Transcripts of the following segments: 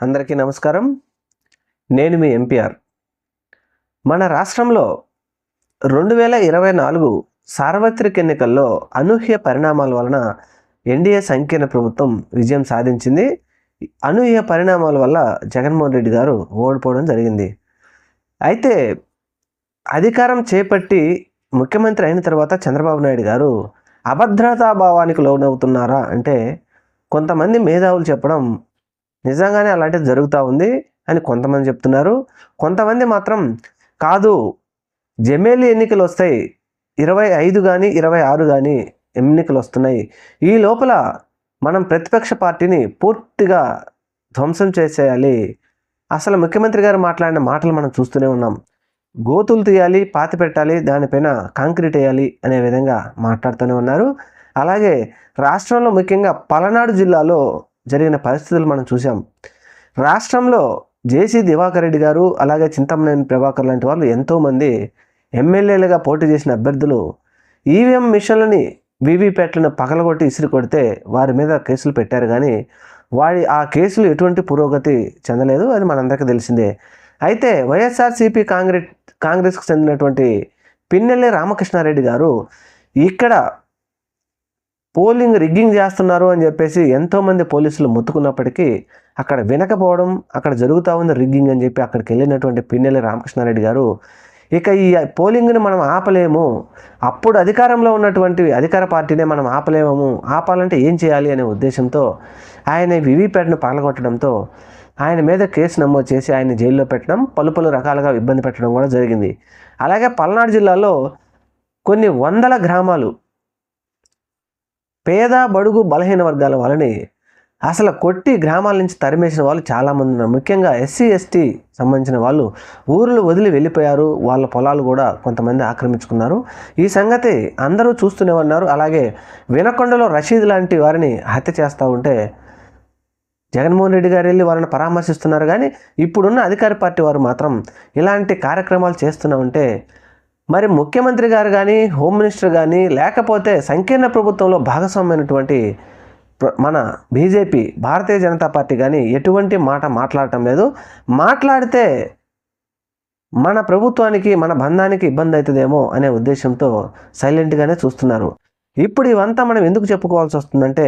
అందరికీ నమస్కారం. నేను మీ ఎంపీఆర్ మన రాష్ట్రంలో రెండు వేల ఇరవై నాలుగు సార్వత్రిక ఎన్నికల్లో అనూహ్య పరిణామాల వలన ఎన్డీఏ సంకీర్ణ ప్రభుత్వం విజయం సాధించింది. అనూహ్య పరిణామాల వల్ల జగన్మోహన్ రెడ్డి గారు ఓడిపోవడం జరిగింది. అయితే అధికారం చేపట్టి ముఖ్యమంత్రి అయిన తర్వాత చంద్రబాబు నాయుడు గారు అభద్రతా భావానికి లోనవుతున్నారా అంటే కొంతమంది మేధావులు చెప్పడం నిజంగానే అలాంటిది జరుగుతూ ఉంది అని కొంతమంది చెప్తున్నారు. కొంతమంది మాత్రం కాదు జమేలి ఎన్నికలు వస్తాయి ఇరవై ఐదు కానీ ఇరవై ఆరు కానీ ఎన్నికలు వస్తున్నాయి. ఈ లోపల మనం ప్రతిపక్ష పార్టీని పూర్తిగా ధ్వంసం చేసేయాలి. అసలు ముఖ్యమంత్రి గారు మాట్లాడిన మాటలు మనం చూస్తూనే ఉన్నాం. గోతులు తీయాలి పాతి పెట్టాలి దానిపైన కాంక్రీట్ వేయాలి అనే విధంగా మాట్లాడుతూనే ఉన్నారు. అలాగే రాష్ట్రంలో ముఖ్యంగా పలనాడు జిల్లాలో జరిగిన పరిస్థితులు మనం చూసాం రాష్ట్రంలో జేసీ దివాకర్ రెడ్డి గారు అలాగే చింతమనేని ప్రభాకర్ లాంటి వాళ్ళు ఎంతోమంది ఎమ్మెల్యేలుగా పోటీ చేసిన అభ్యర్థులు ఈవీఎం మిషన్లని వీవీప్యాట్లను పగలగొట్టి ఇసిరి కొడితే వారి మీద కేసులు పెట్టారు. కానీ వారి ఆ కేసులు ఎటువంటి పురోగతి చెందలేదు. అది మనందరికీ తెలిసిందే. అయితే వైఎస్ఆర్సీపీ కాంగ్రెస్ కాంగ్రెస్కు చెందినటువంటి పిన్నెల్లి రామకృష్ణారెడ్డి గారు ఇక్కడ పోలింగ్ రిగ్గింగ్ చేస్తున్నారు అని చెప్పేసి ఎంతోమంది పోలీసులు ముత్తుకున్నప్పటికీ అక్కడ వినకపోవడం అక్కడ జరుగుతూ ఉంది రిగ్గింగ్ అని చెప్పి అక్కడికి వెళ్ళినటువంటి పిన్నెల్లి రామకృష్ణారెడ్డి గారు ఇక ఈ పోలింగ్ని మనం ఆపలేము. అప్పుడు అధికారంలో ఉన్నటువంటి అధికార పార్టీనే మనం ఆపలేము. ఆపాలంటే ఏం చేయాలి అనే ఉద్దేశంతో ఆయన వివిప్యాట్ను పగలగొట్టడంతో ఆయన మీద కేసు నమోదు చేసి ఆయన జైల్లో పెట్టడం పలు పలు రకాలుగా ఇబ్బంది పెట్టడం కూడా జరిగింది. అలాగే పల్నాడు జిల్లాలో కొన్ని వందల గ్రామాలు పేద బడుగు బలహీన వర్గాల వాళ్ళని అసలు కొట్టి గ్రామాల నుంచి తరిమేసిన వాళ్ళు చాలామంది ఉన్నారు. ముఖ్యంగా ఎస్సీ ఎస్టీ సంబంధించిన వాళ్ళు ఊర్లు వదిలి వెళ్ళిపోయారు. వాళ్ళ పొలాలు కూడా కొంతమంది ఆక్రమించుకున్నారు. ఈ సంగతి అందరూ చూస్తూనే ఉన్నారు. అలాగే వినకొండలో రషీద్ లాంటి వారిని హత్య చేస్తూ ఉంటే జగన్మోహన్ రెడ్డి గారు వెళ్ళి వారిని పరామర్శిస్తున్నారు. కానీ ఇప్పుడున్న అధికార పార్టీ వారు మాత్రం ఇలాంటి కార్యక్రమాలు చేస్తూనే ఉంటే మరి ముఖ్యమంత్రి గారు కానీ హోమ్ మినిస్టర్ కానీ లేకపోతే సంకీర్ణ ప్రభుత్వంలో భాగస్వామైనటువంటి మన బీజేపీ భారతీయ జనతా పార్టీ కానీ ఎటువంటి మాట మాట్లాడటం లేదు. మాట్లాడితే మన ప్రభుత్వానికి మన బంధానికి ఇబ్బంది అవుతుందేమో అనే ఉద్దేశంతో సైలెంట్గానే చూస్తున్నారు. ఇప్పుడు ఇవంతా మనం ఎందుకు చెప్పుకోవాల్సి వస్తుందంటే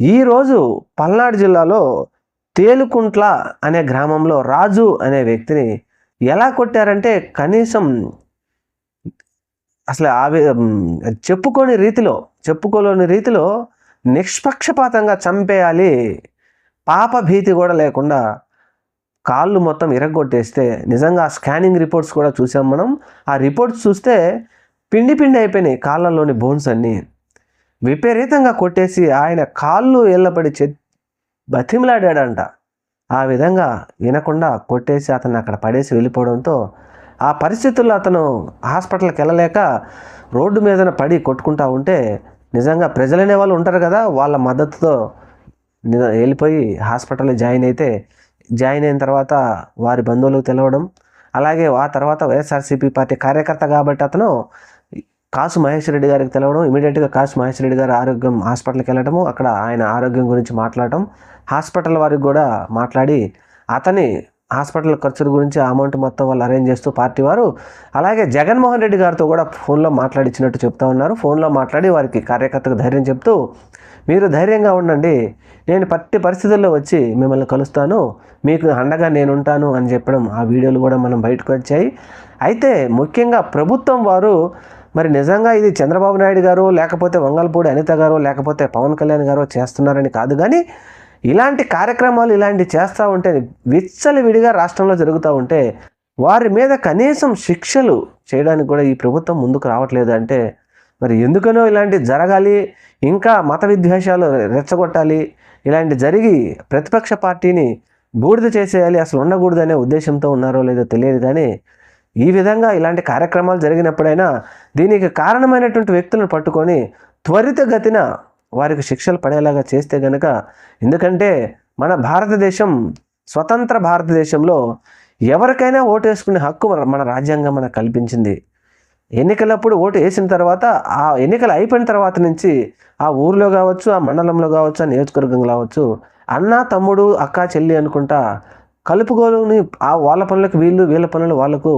ఈరోజు పల్నాడు జిల్లాలో తేలుకుంట్ల అనే గ్రామంలో రాజు అనే వ్యక్తిని ఎలా కొట్టారంటే కనీసం అసలు ఆవి చెప్పుకోని రీతిలో చెప్పుకోలేని రీతిలో నిష్పక్షపాతంగా చంపేయాలి. పాప భీతి కూడా లేకుండా కాళ్ళు మొత్తం ఇరగొట్టేస్తే నిజంగా ఆ స్కానింగ్ రిపోర్ట్స్ కూడా చూసాం మనం. ఆ రిపోర్ట్స్ చూస్తే పిండి పిండి అయిపోయినాయి కాళ్ళల్లోని బోన్స్ అన్నీ. విపరీతంగా కొట్టేసి ఆయన కాళ్ళు ఎల్లబడి చె బతిమలాడాడంట. ఆ విధంగా వినకుండా కొట్టేసి అతను అక్కడ పడేసి వెళ్ళిపోవడంతో ఆ పరిస్థితుల్లో అతను హాస్పిటల్కి వెళ్ళలేక రోడ్డు మీదన పడి కొట్టుకుంటా ఉంటే నిజంగా ప్రజలనే వాళ్ళు ఉంటారు కదా వాళ్ళ మద్దతుతో ని- వెళ్ళిపోయి హాస్పిటల్లో జాయిన్ అయితే జాయిన్ అయిన తర్వాత వారి బంధువులకు తెలవడం అలాగే ఆ తర్వాత వైఎస్ఆర్సీపీ పార్టీ కార్యకర్త కాబట్టి అతను కాసు మహేష్ రెడ్డి గారికి తెలవడం ఇమీడియట్గా కాసు మహేష్ రెడ్డి గారు ఆరోగ్యం హాస్పిటల్కి వెళ్ళడము అక్కడ ఆయన ఆరోగ్యం గురించి మాట్లాడటం హాస్పిటల్ వారికి కూడా మాట్లాడి అతని హాస్పిటల్ ఖర్చుల గురించి అమౌంట్ మొత్తం వాళ్ళు అరేంజ్ చేస్తూ పార్టీ వారు అలాగే జగన్మోహన్ రెడ్డి గారితో కూడా ఫోన్లో మాట్లాడించినట్టు చెప్తా ఉన్నారు. ఫోన్లో మాట్లాడి వారికి కార్యకర్తకు ధైర్యం చెప్తూ మీరు ధైర్యంగా ఉండండి నేను పట్టి పరిస్థితుల్లో వచ్చి మిమ్మల్ని కలుస్తాను మీకు అండగా నేను ఉంటాను అని చెప్పడం ఆ వీడియోలు కూడా మనం బయటకు వచ్చాయి. అయితే ముఖ్యంగా ప్రభుత్వం వారు మరి నిజంగా ఇది చంద్రబాబు నాయుడు గారు లేకపోతే వంగల్పూడి అనిత గారు లేకపోతే పవన్ కళ్యాణ్ గారు చేస్తున్నారని కాదు కానీ ఇలాంటి కార్యక్రమాలు ఇలాంటి చేస్తూ ఉంటే విచ్చలవిడిగా రాష్ట్రంలో జరుగుతూ ఉంటే వారి మీద కనీసం శిక్షలు చేయడానికి కూడా ఈ ప్రభుత్వం ముందుకు రావట్లేదు అంటే మరి ఎందుకనో ఇలాంటి జరగాలి ఇంకా మత విద్వేషాలు రెచ్చగొట్టాలి ఇలాంటి జరిగి ప్రతిపక్ష పార్టీని బూడిద చేసేయాలి అసలు ఉండకూడదు అనే ఉద్దేశంతో ఉన్నారో లేదో తెలియదు కానీ ఈ విధంగా ఇలాంటి కార్యక్రమాలు జరిగినప్పుడైనా దీనికి కారణమైనటువంటి వ్యక్తులను పట్టుకొని త్వరితగతిన వారికి శిక్షలు పడేలాగా చేస్తే గనక ఎందుకంటే మన భారతదేశం స్వతంత్ర భారతదేశంలో ఎవరికైనా ఓటు వేసుకునే హక్కు మన- మన రాజ్యాంగం మనకు కల్పించింది. ఎన్నికలప్పుడు ఓటు వేసిన తర్వాత ఆ ఎన్నికలు అయిపోయిన తర్వాత నుంచి ఆ ఊర్లో కావచ్చు ఆ మండలంలో కావచ్చు ఆ నియోజకవర్గం కావచ్చు అన్న తమ్ముడు అక్క చెల్లి అనుకుంటా కలుపుకొని ఆ వాళ్ళ పనులకు వీళ్ళు వీళ్ళ పనులు వాళ్ళకు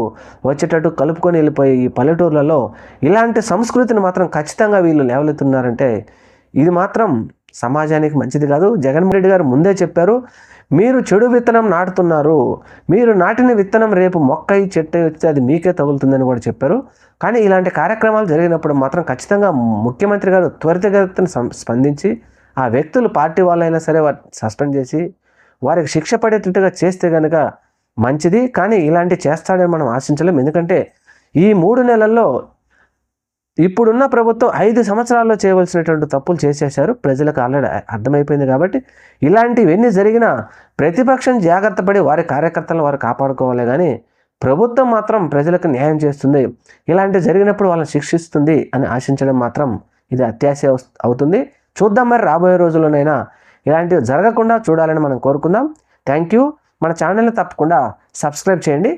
వచ్చేటట్టు కలుపుకొని వెళ్ళిపోయి ఈ పల్లెటూర్లలో ఇలాంటి సంస్కృతిని మాత్రం ఖచ్చితంగా వీళ్ళు లేవలెత్తున్నారంటే ఇది మాత్రం సమాజానికి మంచిది కాదు. జగన్మోహన్ రెడ్డి గారు ముందే చెప్పారు మీరు చెడు విత్తనం నాటుతున్నారు మీరు నాటిన విత్తనం రేపు మొక్క చెట్టు వచ్చి అది మీకే తగులుతుందని కూడా చెప్పారు. కానీ ఇలాంటి కార్యక్రమాలు జరిగినప్పుడు మాత్రం ఖచ్చితంగా ముఖ్యమంత్రి గారు త్వరితగతిన స్పందించి ఆ వ్యక్తులు పార్టీ వాళ్ళైనా సరే వారిని సస్పెండ్ చేసి వారికి శిక్ష పడేటట్టుగా చేస్తే కనుక మంచిది కానీ ఇలాంటి చేస్తాడని మనం ఆశించలేం. ఎందుకంటే ఈ మూడు నెలల్లో ఇప్పుడున్న ప్రభుత్వం ఐదు సంవత్సరాల్లో చేయవలసినటువంటి తప్పులు చేసేశారు. ప్రజలకు ఆల్రెడీ అర్థమైపోయింది కాబట్టి ఇలాంటివన్నీ జరిగినా ప్రతిపక్షం జాగ్రత్త పడి వారి కార్యకర్తలను వారు కాపాడుకోవాలి. కానీ ప్రభుత్వం మాత్రం ప్రజలకు న్యాయం చేస్తుంది. ఇలాంటి జరిగినప్పుడు వాళ్ళని శిక్షిస్తుంది అని ఆశించడం మాత్రం ఇది అత్యాశ అవుతుంది. చూద్దాం మరి రాబోయే రోజుల్లోనైనా ఇలాంటివి జరగకుండా చూడాలని మనం కోరుకుందాం. థ్యాంక్ యూ మన ఛానల్ని తప్పకుండా సబ్స్క్రైబ్ చేయండి.